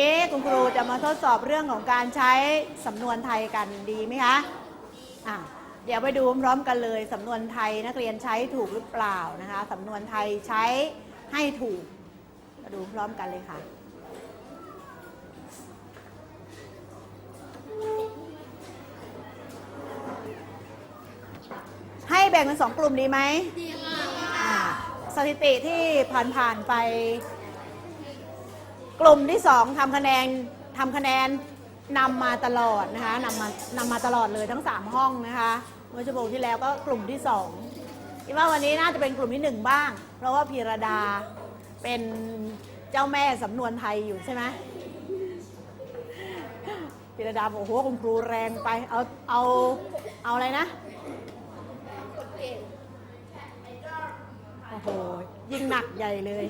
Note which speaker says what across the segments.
Speaker 1: นนี้คุณครูจะมาทดสอบเรื่องของการใช้สำนวนไทยกันดีไหมคะอะเดี๋ยวไปดูพร้อมกันเลยสำนวนไทยนักเรียนใช้ถูกหรือเปล่านะคะสำนวนไทยใช้ให้ถูกมาดูพร้อมกันเลยค่ะให้แบ่งเป็นสองกลุ่มดีไหมดีค่ะสถิติที่ผ่านๆไป กลุ่มที่สองทำคะแนนทำคะแนนนำมาตลอดนะคะนำมานำมาตลอดเลยทั้ง 3 ห้องนะคะเมื่อชั่วโมงที่แล้วก็กลุ่มที่สองคิดว่าวันนี้น่าจะเป็นกลุ่มที่หนึ่งบ้าง เพราะว่าพีรดาเป็นเจ้าแม่สำนวนไทยอยู่ใช่ไหมพีรดาบอกโอ้โหคุณครูแรงไปเอาเอาเอาอะไรนะโอ้โหยิ่งหนักใหญ่เลย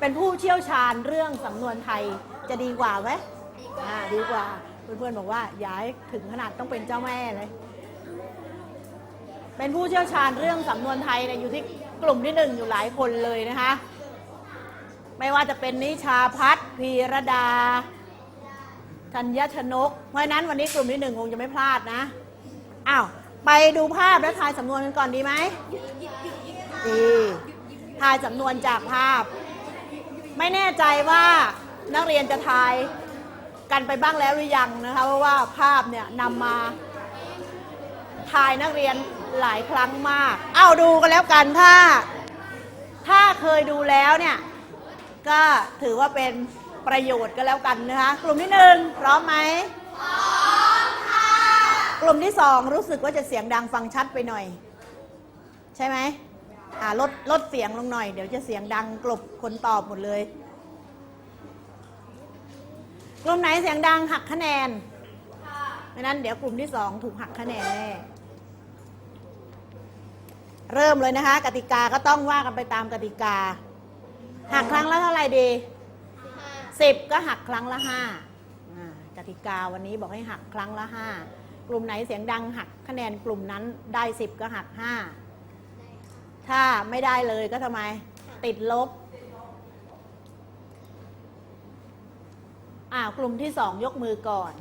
Speaker 1: เป็นผู้เชี่ยวชาญเรื่องสำนวนไทยจะดีกว่าไหมอ่าดีกว่า เพื่อนๆบอกว่าอย่าให้ถึงขนาดต้องเป็นเจ้าแม่เลย เป็นผู้เชี่ยวชาญเรื่องสำนวนไทยเนี่ยอยู่ที่กลุ่มที่หนึ่งอยู่หลายคนเลยนะคะ ไม่ว่าจะเป็นนิชาพัฒน์พีรดาธัญชนก เพราะฉะนั้นวันนี้กลุ่มที่หนึ่งคงจะไม่พลาดนะ อ้าว ไปดูภาพและทายสำนวนกันก่อนดีไหมดีทายสำนวนจากภาพ ไม่แน่ใจว่านักเรียนจะทายกันไปบ้างแล้วหรือยังนะคะเพราะว่าภาพเนี่ยนำมาทายนักเรียนหลายครั้งมาก เอาดูกันแล้วกันถ้า ถ้าเคยดูแล้วเนี่ยก็ถือว่าเป็นประโยชน์ก็แล้วกันนะคะกลุ่มที่หนึ่งพร้อมไหมพร้อมค่ะกลุ่มที่สองรู้สึกว่าจะเสียงดังฟังชัดไปหน่อย ใช่ไหม อ่าลดลดเสียงลงหน่อย เดี๋ยวจะเสียงดังกลบคนตอบหมดเลย กลุ่มไหนเสียงดังหักคะแนนเพราะนั้นเดี๋ยวกลุ่มที่สองถูกหักคะแนนแน่เริ่มเลยนะคะ กติกาก็ต้องว่ากันไปตามกติกา หักครั้งละเท่าไหร่ดีสิบก็หักครั้งละห้ากติกาวันนี้บอกให้หักครั้งละห้ากลุ่มไหนเสียงดังหักคะแนนกลุ่มนั้นได้สิบก็หักห้า ถ้าไม่ได้เลยก็ทำไม ติดลบ อ่ากลุ่มที่สองยกมือก่อน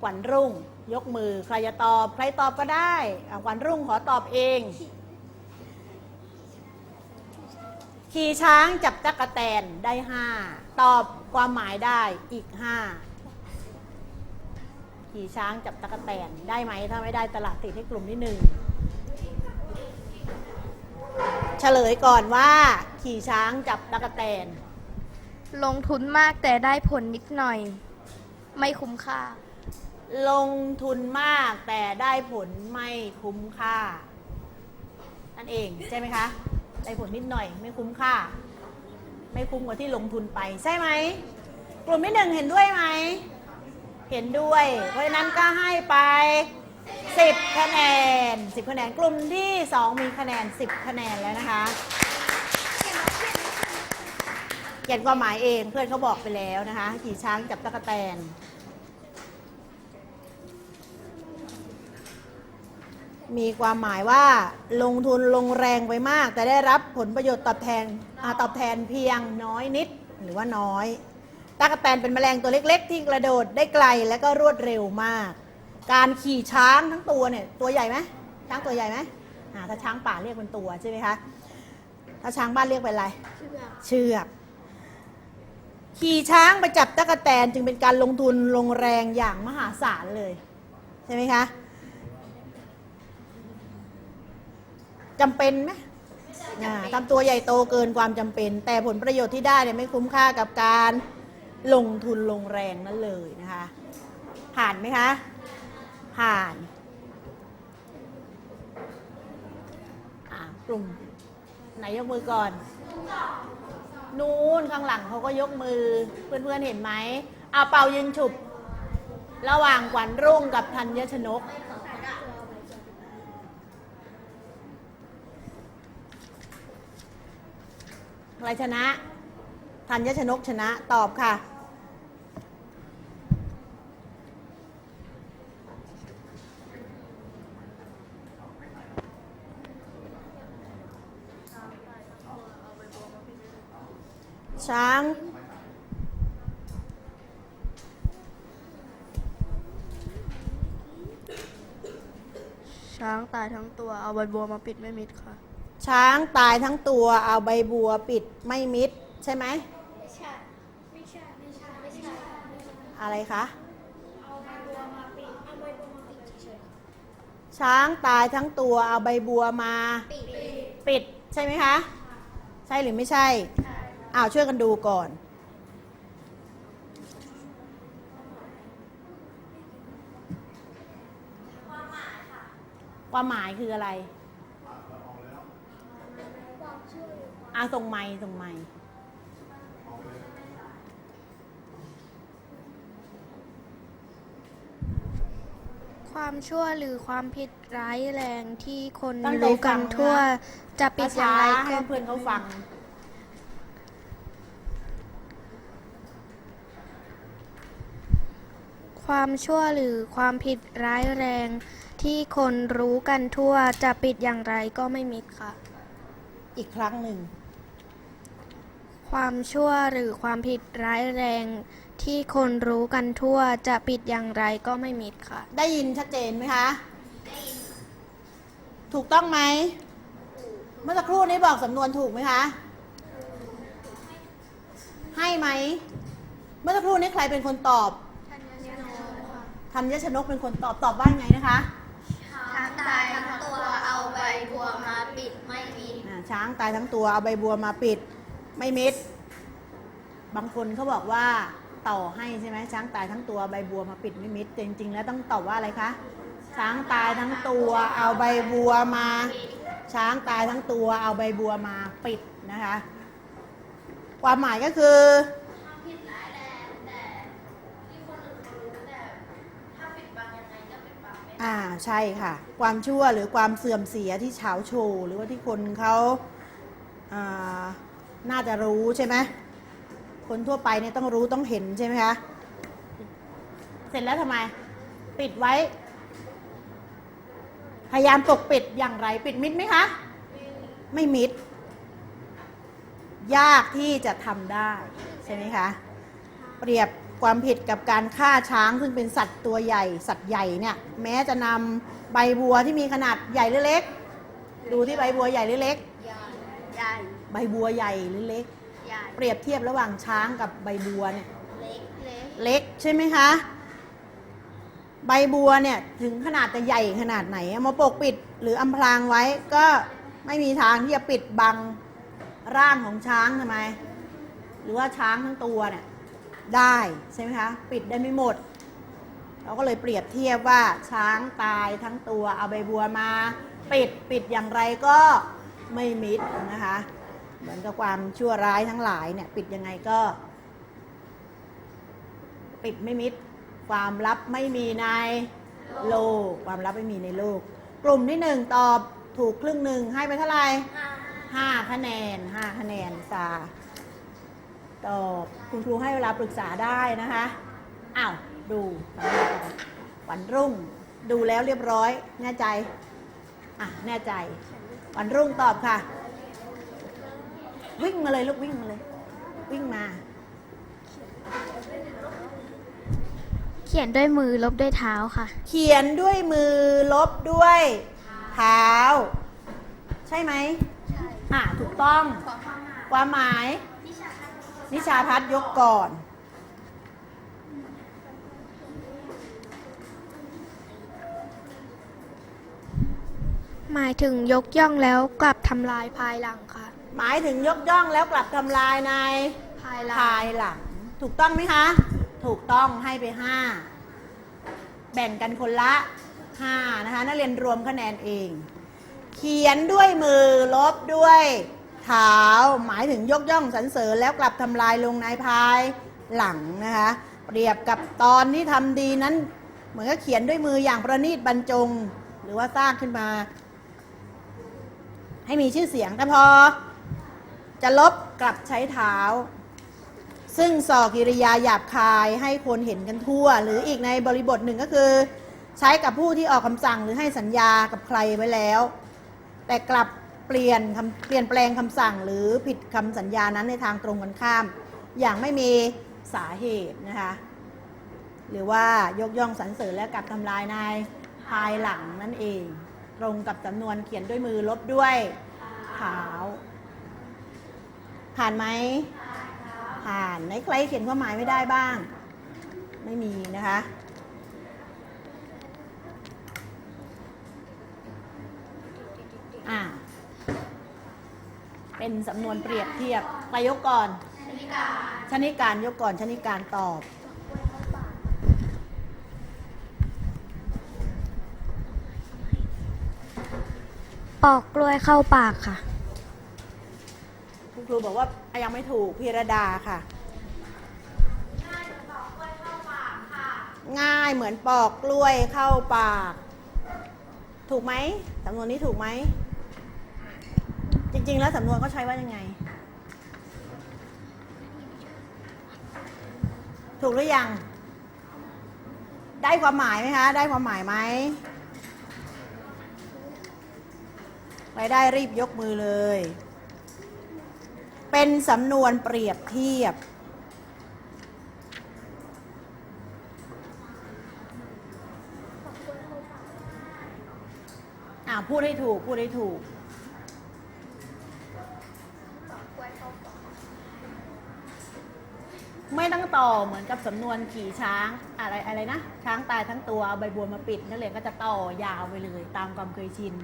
Speaker 1: ขวัญรุ่ง ยกมือ ใครจะตอบ ใครตอบก็ได้อะขวัญรุ่งขอตอบเอง ขี่ช้างจับตั๊กแตนได้ห้าตอบความหมายได้อีกห้าขี่ช้างจับตั๊กแตนได้ไหม ถ้าไม่ได้ตลาดติดให้กลุ่มที่หนึ่ง เฉลยก่อนว่า ขี่ช้างจับตั๊กแตน
Speaker 2: ลงทุนมากแต่ได้ผลนิดหน่อย ไม่คุ้มค่า
Speaker 1: ลงทุนมากแต่ได้ผลไม่คุ้มค่านั่นเองใช่ไหมคะ ได้ผลนิดหน่อย ไม่คุ้มค่า ไม่คุ้มกว่าที่ลงทุนไปใช่ไหมกลุ่มที่หนึ่งเห็นด้วยไหม เห็นด้วย เพราะฉะนั้นก็ให้ไป 10 คะแนน 10 คะแนน กลุ่มที่ 2 มีคะแนน 10 คะแนนแล้วนะคะ เขียนความหมายเองเพื่อนเขาบอกไปแล้วนะคะ ขี่ช้างจับตะกแตนมีความหมายว่าลงทุนลงแรงไปมาก แต่ได้รับผลประโยชน์ตอบแทนอตอบแทนเพียงน้อยนิดหรือว่าน้อยตากแตนเป็นแมลงตัวเล็ก ๆ ที่กระโดดได้ไกลและก็รวดเร็วมาก การขี่ช้างทั้งตัวเนี่ยตัวใหญ่ไหมช้างตัวใหญ่ไหมอ่าถ้าช้างป่าเรียกเป็นตัวใช่ไหมคะถ้าช้างบ้านเรียกเป็นอะไร เชือกขี่ช้างไปจับตะกแตนจึงเป็นการลงทุนลงแรงอย่างมหาศาลเลย ใช่ไหมคะจำเป็นไหมอ่าทำตัวใหญ่โตเกินความจำเป็น แต่ผลประโยชน์ที่ได้เนี่ยไม่คุ้มค่ากับการลงทุนลงแรงนั่นเลยนะคะ ผ่านไหมคะ ผ่านกลุ่มไหนยกมือก่อน นู้นข้างหลังเขาก็ยกมือ เพื่อนๆเห็นไหมเอาเป่ายิงฉุบ ระหว่างขวัญรุ่งกับธัญชนกใครชนะธัญชนกชนะตอบค่ะ ช้าง
Speaker 2: ช้างตายทั้งตัวเอาใบบัวมาปิดไม่มิดค่ะ
Speaker 1: ช้างตายทั้งตัวเอาใบบัวปิดไม่มิด ใช่ไหม
Speaker 3: ไม่ใช่ไม่ใช่ไม่ใช่ไม่ใช่
Speaker 1: อะไรคะ
Speaker 3: เอาใบบัวมาปิดเอาใบบัวมาปิดเฉย
Speaker 1: ช้างตายทั้งตัวเอาใบบัวมา
Speaker 3: ๆปิด
Speaker 1: ปิดใช่ไหมคะ ใช่หรือไม่ใช่อ้าวช่วยกันดูก่อน ความหมายคืออะไรอาส่งไม้ส่งไม้
Speaker 2: ความชั่วหรือความผิดร้ายแรงที่คน
Speaker 1: ตั้งใจ
Speaker 2: รู้กัน
Speaker 1: ฟังนะ
Speaker 2: ทั่ว จะปิดอย่างไร
Speaker 1: ช้าๆให้
Speaker 2: ก็
Speaker 1: เพื่อนเขาฟัง
Speaker 2: ความชั่วหรือความผิดร้ายแรง ที่คนรู้กันทั่วจะปิดอย่างไรก็ไม่มิดค่ะ
Speaker 1: อีกครั้งหนึ่ง
Speaker 2: ความชั่วหรือความผิดร้ายแรง ที่คนรู้กันทั่วจะปิดอย่างไรก็ไม่มิดค่ะ
Speaker 1: ได้ยินชัดเจนไหมคะถูกต้องไหม เมื่อสักครู่นี้บอกสำนวนถูกไหมคะ ให้ไหม เมื่อสักครู่นี้ใครเป็นคนตอบธัญชนกเป็นคนตอบตอบว่าไงนะคะ
Speaker 3: ช้างตายทั้งตัวเอาใบบัวมาปิดไม่มี
Speaker 1: อ่าช้างตายทั้งตัวเอาใบบัวมาปิด ไม่มิด บางคนเขาบอกว่าต่อให้ใช่ไหมช้างตายทั้งตัวใบบัวมาปิดไม่มิดแต่จริง ๆ แล้วต้องตอบว่าอะไรคะช้างตายทั้งตัวเอาใบบัวมา ช้างตายทั้งตัวเอาใบบัวมาปิดนะคะ ความหมายก็คือ
Speaker 3: ผิดร้ายแรงแต่ที่คนอื่นเขารู้แต่ถ้าปิดบังยังไงก็ปิดบังไม่ได้
Speaker 1: อ่าใช่ค่ะ ความชั่วหรือความเสื่อมเสียที่เฉาโชว์หรือว่าที่คนเขาอ่าน่าจะรู้ใช่ไหมคนทั่วไปเนี่ยต้องรู้ต้องเห็นใช่ไหมคะเสร็จแล้วทำไม ปิดไว้ พยายามปกปิดอย่างไร ปิดมิดไหมคะ ไม่มิด ยากที่จะทำได้ ใช่ไหมคะ เปรียบ ความผิดกับการฆ่าช้างซึ่งเป็นสัตว์ตัวใหญ่ สัตว์ใหญ่เนี่ยแม้จะนำใบบัวที่มีขนาดใหญ่หรือเล็ก ดูที่ใบบัวใหญ่หรือเล็ก
Speaker 3: ใหญ่
Speaker 1: ใบบัวใหญ่หรือเล็ก
Speaker 3: ใหญ่
Speaker 1: เปรียบเทียบระหว่างช้างกับใบบัวเนี่ย
Speaker 3: เล็กเล็ก
Speaker 1: เล็กใช่ไหมคะ ใบบัวเนี่ยถึงขนาดจะใหญ่ขนาดไหนเอามาปกปิดหรืออำพรางไว้ก็ไม่มีทางที่จะปิดบังร่างของช้างทำไม หรือว่าช้างทั้งตัวเนี่ย ได้ใช่ไหมคะปิดได้ไม่หมด เราก็เลยเปรียบเทียบว่าช้างตายทั้งตัวเอาใบบัวมา ปิดปิดอย่างไรก็ไม่มิดนะคะเหมือนกับความชั่วร้ายทั้งหลายเนี่ยปิดยังไงก็ ปิดไม่มิด ความลับไม่มีในโลก ความลับไม่มีในโลก กลุ่มที่หนึ่งตอบถูกครึ่งหนึ่งให้ไปเท่าไหร่
Speaker 3: ห้า
Speaker 1: คะแนนห้าคะแนนสา ตอบคุณครูให้เวลาปรึกษาได้นะคะอ้าวดูวันรุ่ง ดูแล้วเรียบร้อย แน่ใจอะแน่ใจ วันรุ่งตอบค่ะ วิ่งมาเลยลูกวิ่งมาเลย วิ่งมา
Speaker 2: เขียนด้วยมือลบด้วยเท้าค่ะ
Speaker 1: เขียนด้วยมือลบด้วยเท้า ใช่ไหมอะถูกต้องความหมาย นิชาพัฒน์ยกก่อน
Speaker 2: หมายถึงยกย่องแล้วกลับทำลายภายหลังค่ะ
Speaker 1: หมายถึงยกย่องแล้วกลับทำลายใน
Speaker 2: ภายหลัง
Speaker 1: ภายหลัง ถูกต้องไหมคะ ถูกต้องให้ไปห้าแบ่งกันคนละห้านะคะนักเรียนรวมคะแนนเอง เขียนด้วยมือลบด้วย เท้า หมายถึงยกย่องสรรเสริญแล้วกลับทำลายลงในภายหลังนะคะ เปรียบกับตอนที่ทำดีนั้น เหมือนกับเขียนด้วยมืออย่างประณีตบรรจง หรือว่าสร้างขึ้นมา ให้มีชื่อเสียงแต่พอ จะลบกลับใช้เท้า ซึ่งส่อกิริยาหยาบคายให้คนเห็นกันทั่ว หรืออีกในบริบทหนึ่งก็คือ ใช้กับผู้ที่ออกคำสั่งหรือให้สัญญากับใครไว้แล้ว แต่กลับ เปลี่ยนคำเปลี่ยนแปลงคำสั่ง หรือผิดคำสัญญานั้นในทางตรงกันข้าม อย่างไม่มีสาเหตุนะคะหรือว่ายกย่องสรรเสริญและกลับทำลายในภายหลังนั่นเอง ตรงกับสำนวนเขียนด้วยมือลบด้วยเท้าผ่านไหมผ่านไหนใครเขียนความหมายไม่ได้บ้าง ไม่มีนะคะ อ่า เป็นสำนวนเปรียบเทียบไปยกก่อนชนิการยกก่อนชนิการตอบ
Speaker 2: ปอกกล้วยเข้าปากค่ะ
Speaker 1: คุณครูบอกว่ายังไม่ถูกพีรดาค่ะ ง่ายเหมือนปอกกล้วยเข้าปาก ถูกไหมสำนวนนี้ถูกไหม จริง ๆ แล้วสำนวนเขาใช้ว่ายังไง ถูกหรือยัง ได้ความหมายไหมคะ ได้ความหมายไหมใครได้รีบยกมือเลย เป็นสำนวนเปรียบเทียบ อ่าพูดให้ถูก พูดให้ถูก ไม่ต้องต่อเหมือนกับสำนวนขี่ช้างอะไรอะไรนะ ช้างตายทั้งตัวเอาใบบัวมาปิดนักเรียนก็จะต่อยาวไปเลย ตามความเคยชิน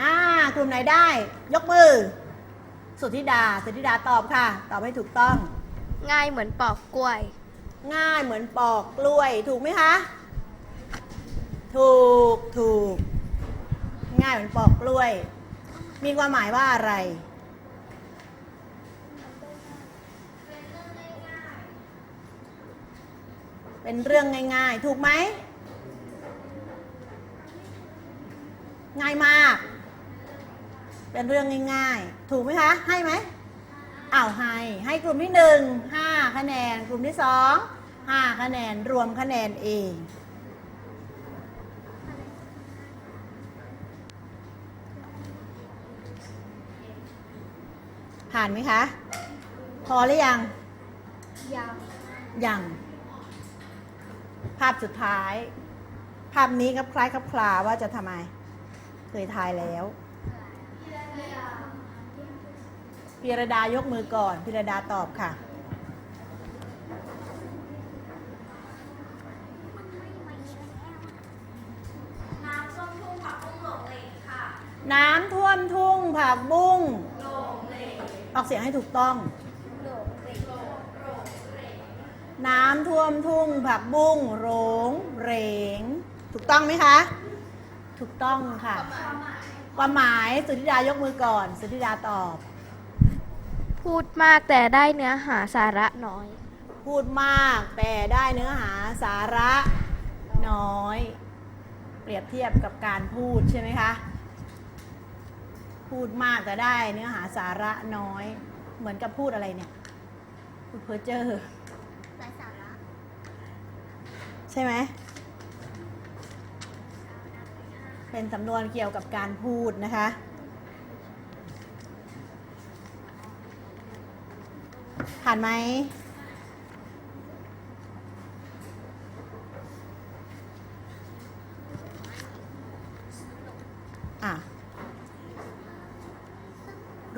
Speaker 1: อ่ากลุ่มไหนได้ ยกมือ สุทธิดา สุทธิดาตอบค่ะ ตอบให้ถูกต้อง
Speaker 2: ง่ายเหมือนปอกกล้วย
Speaker 1: ง่ายเหมือนปอกกล้วย ถูกไหมคะ ถูกถูก ง่ายเหมือนปอกกล้วย มีความหมายว่าอะไร เป็นเรื่องง่าย ๆ ถูกไหม ง่ายมาก เป็นเรื่องง่าย ๆ ถูกไหมคะ ให้ไหมอ้าวให้ ให้กลุ่มที่หนึ่งห้าคะแนน กลุ่มที่สองห้าคะแนน รวมคะแนนเอง ผ่านไหมคะ พอหรือยัง
Speaker 2: ยัง
Speaker 1: ยัง ภาพสุดท้าย ภาพนี้ครับคล้ายครับคลาว่าจะทำไม เคยทายแล้วพิรดายกมือก่อนพิรดาตอบค่ะ
Speaker 3: น้ำส้มทุ่งผักบุ้งหลงเหลงค่ะ
Speaker 1: น้ำท่วมทุ่งผักบุ้ง
Speaker 3: หลงเหลง
Speaker 1: ออก เสียงให้ถูกต้อง
Speaker 3: หลงเหลงหลงเหลง
Speaker 1: น้ำท่วมทุ่งผักบุ้งโรงเหรง ถูกต้องไหมคะ ถูกต้องค่ะ ความหมายสุธิดายกมือก่อน สุธิดาตอบ
Speaker 2: พูดมากแต่ได้เนื้อหาสาระน้อย
Speaker 1: พูดมากแต่ได้เนื้อหาสาระน้อย เปรียบเทียบกับการพูดใช่ไหมคะ พูดมากแต่ได้เนื้อหาสาระน้อย เหมือนกับพูดอะไรเนี่ยพูดเพ้อเจ้อ
Speaker 3: ไร้สาระ
Speaker 1: ใช่ไหมเป็นสำนวนเกี่ยวกับการพูดนะคะ ผ่านไหมอะ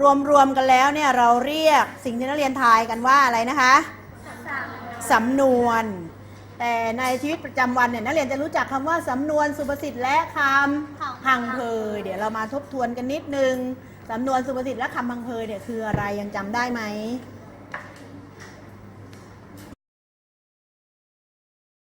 Speaker 1: รวมรวมๆกันแล้วเนี่ยเราเรียกสิ่งที่นักเรียนทายกันว่าอะไรนะคะ สำนวน แต่ในชีวิตประจำวันเนี่ยนักเรียนจะรู้จักคำว่าสำนวนสุภาษิตและคำพังเพยเดี๋ยวเรามาทบทวนกันนิดนึงสำนวนสุภาษิตและคำพังเพยเนี่ยคืออะไรยังจำได้ไหม